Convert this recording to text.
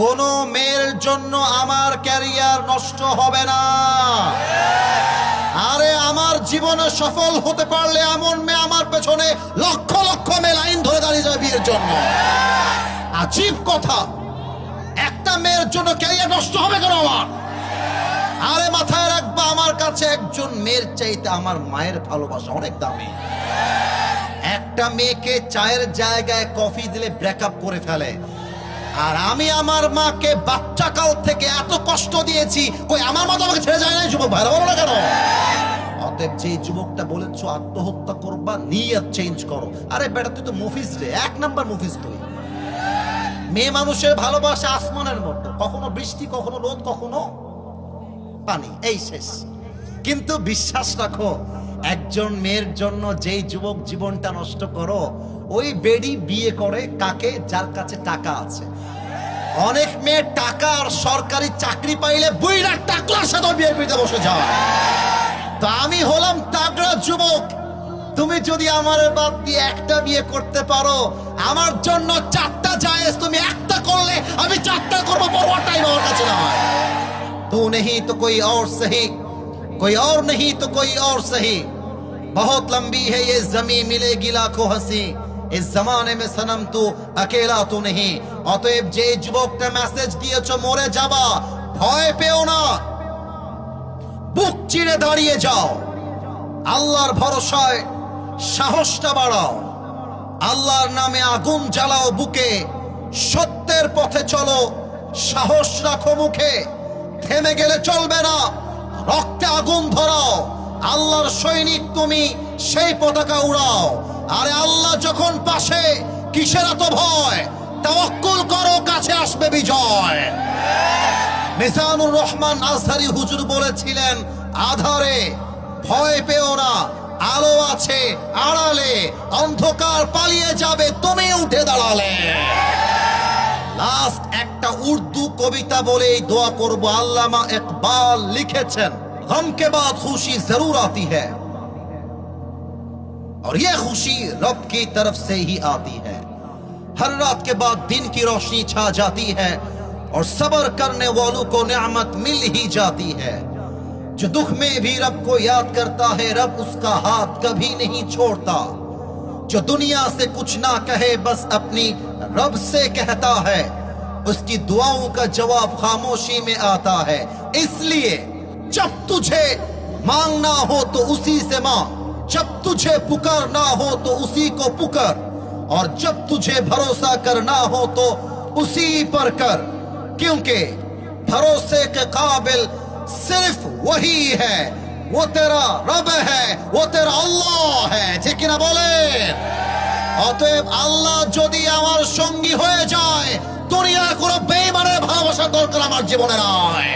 কোনো মেয়ের জন্য আমার ক্যারিয়ার নষ্ট হবে না। আরে, আমার জীবনে সফল হতে পারলে এমন মেয়ে আমার পেছনে লক্ষ লক্ষ মেয়ে লাইন ধরে দাঁড়িয়ে যাবে বিয়ের জন্য। আজীব কথা, একটা মেয়ের জন্য ক্যারিয়ার নষ্ট হবে কেন আমার? আরে, মাথায় রাখবা, আমার কাছে একজন মেয়ের চাইতে আমার মায়ের ভালোবাসা অনেক দামি। একটা মেয়েকে চায়ের জায়গায় কফি দিলে ব্রেকআপ করে ফেলে। আর আমি আমার মাকে বাচ্চা কাল থেকে এত কষ্ট দিয়েছি, কই আমার মতো আমাকে ছেড়ে যায় না যুবক ভালো বলো না কেন? অতএব যে যুবকটা বলেছ, আত্মহত্যা করবা, নিয়ত চেঞ্জ করো। আরে বেটা, তুই তো মুফিস রে, এক নাম্বার মুফিস তুই। মেয়ে মানুষের ভালোবাসা আসমানের মতো। কখনো বৃষ্টি, কখনো রোদ, কখনো পানি। এই শেষ। কিন্তু বিশ্বাস রাখো, একজন মেয়ের জন্য যেই যুবক জীবনটা নষ্ট করো ওই বেডি বিয়ে করে কাকে? যার কাছে টাকা আছে। অনেক মেয়ে টাকা আর সরকারি চাকরি পাইলে বুইরা টাকলার সাথে বিয়েপিতে বসে যায়। তো আমি হলাম তাগড়া যুবক। তুমি যদি আমার বাদ দিয়ে একটা বিয়ে করতে পারো, আমার জন্য চারটা জায়েজ তুমি একটা করলে আমি চারটা করব, বড়টাই আমার কাছে না তো তু নেহি তো কই আর সহি? কই আর নেহি তো কই আর সহি? বহুত লম্বি হে জমি মিলে গিলা কো হাসি। এই জামানে মে সনম তু আকেলা তু নেহি। অতএব যে যুবকটা মেসেজ দিয়েছ, মরে যাবা। ভয় পেও না। বুক চিরে দাঁড়িয়ে যাও। আল্লাহর ভরসায় সাহসটা বাড়াও। আল্লাহর নামে আগুন জ্বালাও বুকে। সত্যের পথে চলো। সাহস রাখো মুখে। থেমে গেলে চলবে না। রক্তে আগুন ধরাও। আল্লাহর সৈনিক তুমি, সেই পতাকা উড়াও। আরে আল্লাহ যখন পাশে, কিসের এত ভয়? তাওয়াক্কুল করো, কাছে আসবে বিজয়। মিসানুর রহমান আজহারি হুজুর বলেছিলেন, আধারে ভয় পেও না, আলো আছে, আড়ালে অন্ধকার পালিয়ে যাবে, তুমি উঠে দাঁড়ালে। লাস্ট একটা উর্দু কবিতা বলেই দোয়া করব, আল্লামা ইকবাল লিখেছেন গম কে বাদ খুশি জরুর আতি হ্যায়। اور یہ خوشی رب کی طرف سے ہی آتی ہے۔ ہر رات کے بعد دن کی روشنی چھا جاتی ہے اور صبر کرنے والوں کو نعمت مل ہی جاتی ہے۔ جو دکھ میں بھی رب کو یاد کرتا ہے، رب اس کا ہاتھ کبھی نہیں چھوڑتا۔ جو دنیا سے کچھ نہ کہے، بس اپنی رب سے کہتا ہے۔ اس کی دعاؤں کا جواب خاموشی میں آتا ہے۔ اس لیے جب تجھے مانگنا ہو تو اسی سے مانگ۔ जब तुझे पुकारना हो तो उसी को पुकार और जब तुझे भरोसा करना हो तो उसी पर कर क्योंकि भरोसे के काबिल सिर्फ वही है वो तेरा रब है वो तेरा अल्लाह है ঠিক না বলেন অতএব আল্লাহ যদি আমার সঙ্গী হয়ে যায় দুনিয়ার কোনো বেইমানের ভালোবাসার দরকার আমার জীবনে নয়